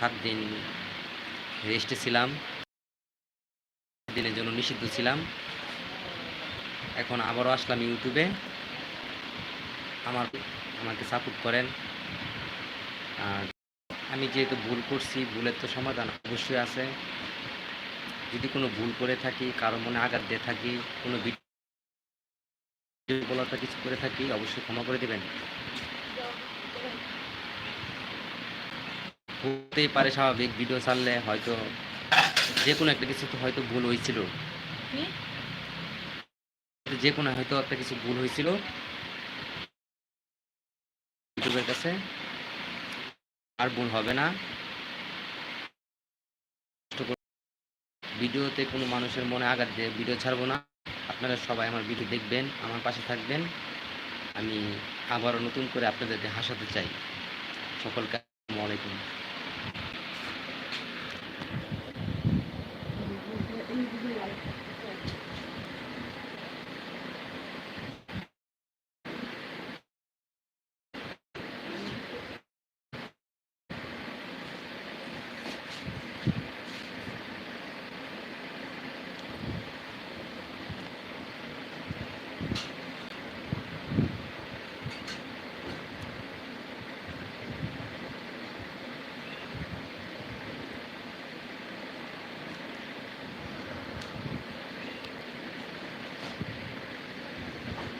সাত দিন রেস্টে ছিলাম। দিনের জন্য নিষিদ্ধ ছিলাম। এখন আবারও আসলাম ইউটিউবে। আমার, আমাকে সাপোর্ট করেন। আর আমি যেহেতু ভুল করছি, ভুলের তো সমাধান অবশ্যই আছে। যদি কোনো ভুল করে থাকি, কারও মনে আঘাত দিয়ে থাকি, কোনো বলাটা কিছু করে থাকি, অবশ্যই ক্ষমা করে দেবেন। হতেই পারে স্বাভাবিক ভিডিও ছাড়লে হয়তো যে কোনো একটা কিছু তো হয়তো ভুল হয়েছিল। যে কোনো হয়তো একটা কিছু ভুল হয়েছিল। ইউটিউবের কাছে আর ভুল হবে না। ভিডিওতে কোনো মানুষের মনে আঘাত দিয়ে ভিডিও ছাড়বো না। আপনারা সবাই আমার ভিডিও দেখবেন আমার পাশে থাকবেন। আমি আবারও নতুন করে আপনাদেরকে হাসাতে চাই। সকলকে আসসালামু আলাইকুম।